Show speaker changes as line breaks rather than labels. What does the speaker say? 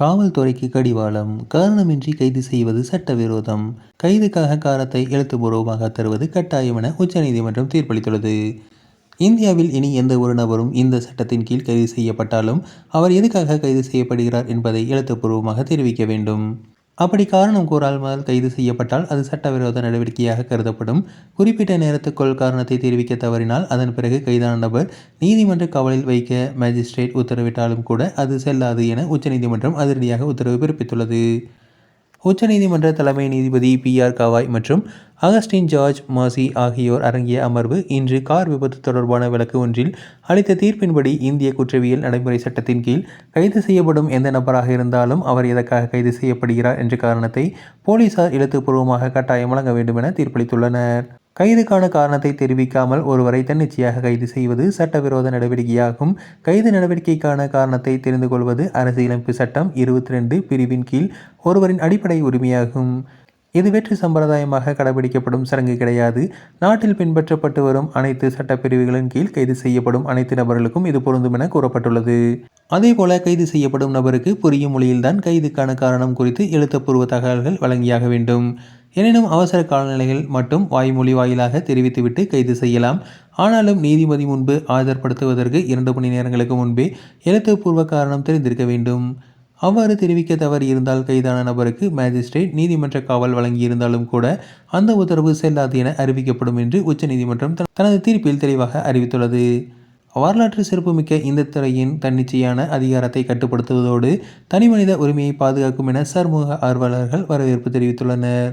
காவல்துறைக்கு கடிவாளம் காரணமின்றி கைது செய்வது சட்டவிரோதம். கைதுக்காக காரத்தை எழுத்துப்பூர்வமாக தருவது கட்டாயம் என உச்சநீதிமன்றம் தீர்ப்பளித்துள்ளது. இந்தியாவில் இனி எந்த ஒரு நபரும் இந்த சட்டத்தின் கீழ் கைது செய்யப்பட்டாலும் அவர் எதுக்காக கைது செய்யப்படுகிறார் என்பதை எழுத்துப்பூர்வமாக தெரிவிக்க வேண்டும். அப்படி காரணம் கூறாமல் கைது செய்யப்பட்டால் அது சட்டவிரோத நடவடிக்கையாக கருதப்படும். குறிப்பிட்ட நேரத்துக்குள் காரணத்தை தெரிவிக்க தவறினால் அதன் பிறகு கைதான நபர் நீதிமன்ற கவலில் வைக்க மேஜிஸ்ட்ரேட் உத்தரவிட்டாலும் கூட அது செல்லாது என உச்சநீதிமன்றம் அதிரடியாக உத்தரவு பிறப்பித்துள்ளது. உச்சநீதிமன்ற தலைமை நீதிபதி பி ஆர் கவாய் மற்றும் அகஸ்டின் ஜார்ஜ் மாசி ஆகியோர் அடங்கிய அமர்வு இன்று கார் விபத்து தொடர்பான வழக்கு ஒன்றில் அளித்த தீர்ப்பின்படி இந்திய குற்றவியல் நடைமுறை சட்டத்தின் கீழ் கைது செய்யப்படும் எந்த நபராக இருந்தாலும் அவர் எதற்காக கைது செய்யப்படுகிறார் என்ற காரணத்தை போலீசார் எழுத்துப்பூர்வமாக கட்டாயம் வழங்க வேண்டும் என தீர்ப்பளித்துள்ளனர். கைதுக்கான காரணத்தை தெரிவிக்காமல் ஒருவரை தன்னிச்சையாக கைது செய்வது சட்டவிரோத நடவடிக்கையாகும். கைது நடவடிக்கைக்கான காரணத்தை தெரிந்து கொள்வது அரசியலமைப்பு சட்டம் இருபத்தி ரெண்டு பிரிவின் கீழ் ஒருவரின் அடிப்படை உரிமையாகும். இது வெற்றி சம்பிரதாயமாக கடைபிடிக்கப்படும் சடங்கு கிடையாது. நாட்டில் பின்பற்றப்பட்டு வரும் அனைத்து சட்டப்பிரிவுகளின் கீழ் கைது செய்யப்படும் அனைத்து நபர்களுக்கும் இது பொருந்தும் என கூறப்பட்டுள்ளது. அதேபோல கைது செய்யப்படும் நபருக்கு புரியும் மொழியில்தான் கைதுக்கான காரணம் குறித்து எழுத்தப்பூர்வ தகவல்கள் வழங்கியாக வேண்டும். எனினும் அவசர காலநிலைகள் மட்டும் வாய்மொழி வாயிலாக தெரிவித்துவிட்டு கைது செய்யலாம். ஆனாலும் நீதிபதி முன்பு ஆஜர்படுத்துவதற்கு இரண்டு மணி நேரங்களுக்கு முன்பே எழுத்துப்பூர்வ காரணம் தெரிந்திருக்க வேண்டும். அவ்வாறு தெரிவிக்க தவறு இருந்தால் கைதான நபருக்கு மேஜிஸ்ட்ரேட் நீதிமன்ற காவல் வழங்கியிருந்தாலும் கூட அந்த உத்தரவு செல்லாது என அறிவிக்கப்படும் என்று உச்சநீதிமன்றம் தனது தீர்ப்பில் தெளிவாக அறிவித்துள்ளது. வரலாற்று சிறப்புமிக்க இந்த துறையின் தன்னிச்சையான அதிகாரத்தை கட்டுப்படுத்துவதோடு தனிமனித உரிமையை பாதுகாக்கும் என சர்மூக ஆர்வலர்கள் வரவேற்பு தெரிவித்துள்ளனர்.